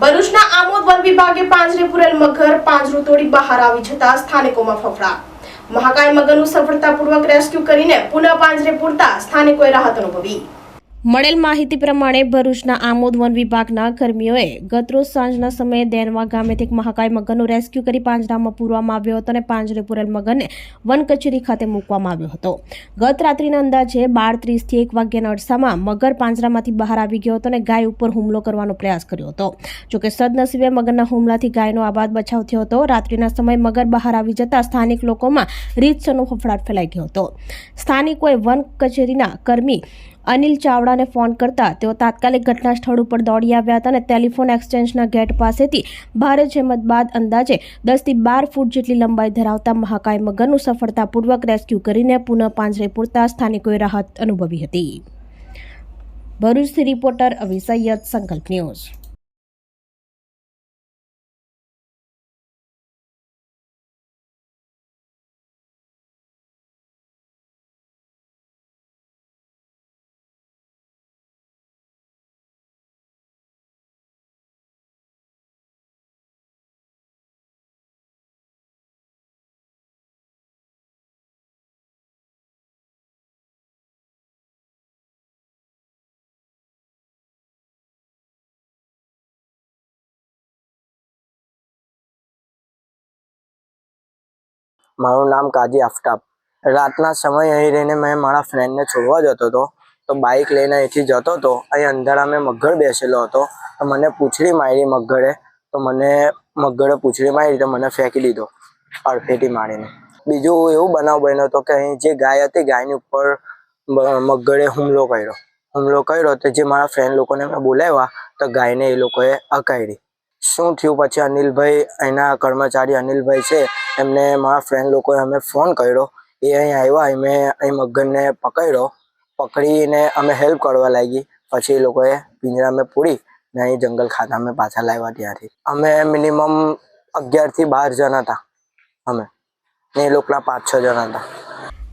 ભરૂચના આમોદ વન વિભાગે પાંજરે પુરેલ મગર, પાંજરું તોડી બહાર આવી જતા સ્થાનિકોમાં ફફડા મહાકાય મગરનું સફળતાપૂર્વક રેસ્ક્યુ કરીને પુનઃ પાંજરે પૂરતા સ્થાનિકોએ રાહત અનુભવી. મળેલ માહિતી પ્રમાણે ભરૂચના આમોદ વન વિભાગના કર્મીઓએ ગતરોજ સાંજના સમયે દેનવા ગામેથી એક મહાકાય મગરનું રેસ્ક્યુ કરી પાંજરામાં પૂરવામાં આવ્યો હતો અને પાંજરે પૂરેલ મગરને વન કચેરી ખાતે મૂકવામાં આવ્યો હતો. ગત રાત્રિના અંદાજે બાર ત્રીસથી એક વાગ્યાના અરસામાં મગર પાંજરામાંથી બહાર આવી ગયો હતો અને ગાય ઉપર હુમલો કરવાનો પ્રયાસ કર્યો હતો. જોકે સદનસીબે મગરના હુમલાથી ગાયનો આબાદ બચાવ થયો હતો. રાત્રિના સમયે મગર બહાર આવી જતા સ્થાનિક લોકોમાં રીતસરનો ફફડાટ ફેલાઈ ગયો હતો. સ્થાનિકોએ વન કચેરીના કર્મી અનિલ ચાવડાને ફોન કરતા તેઓ તાત્કાલિક ઘટના સ્થળ ઉપર દોડી આવ્યા હતા અને ટેલિફોન એક્સચેન્જના ગેટ પાસેથી ભારે જહેમત બાદ અંદાજે દસથી બાર ફૂટ જેટલી લંબાઈ ધરાવતા મહાકાય મગરનું સફળતાપૂર્વક રેસ્ક્યુ કરીને પુનઃ પાંજરે પૂરતા સ્થાનિકોએ રાહત અનુભવી હતી. ભરૂચથી રિપોર્ટર અવિસૈયદ સંકલ્પ ન્યૂઝ. મારું નામ કાજી આફતાબ. રાતના સમય અહીં રહીને મેં મારા ફ્રેન્ડને છોડવા જતો હતો, તો બાઇક લઈને અહીંથી જતો હતો, અહીં અંધારા મેં મગર બેસેલો હતો, તો મને પૂંછડી મારી મગરે, તો મને મગરે પૂંછડી મારી, તો મને ફેંકી દીધો, અડફેટી મારીને. બીજું એવું બનાવ બન્યો હતો કે અહીં જે ગાય હતી, ગાયની ઉપર મગરે હુમલો કર્યો. હુમલો કર્યો તો જે મારા ફ્રેન્ડ લોકોને મેં બોલાવ્યા, તો ગાયને એ લોકોએ અકાયડી શું થયું પછી અનિલભાઈ? એના કર્મચારી અનિલભાઈ છે. એમને મારા ફ્રેન્ડ લોકોએ અમે ફોન કર્યો. એ અહીં આવ્યા. અમે અહીં મગનને પકડ્યો. પકડીને અમે હેલ્પ કરવા લાગી. પછી એ લોકોએ પિંજરામાં પૂરી ને અહીં જંગલ ખાતામાં પાછા લાવ્યા ત્યાંથી. અમે મિનિમમ અગિયારથી બાર જણા હતા. અમે ને એ લોકોના પાંચ છ જણા હતા.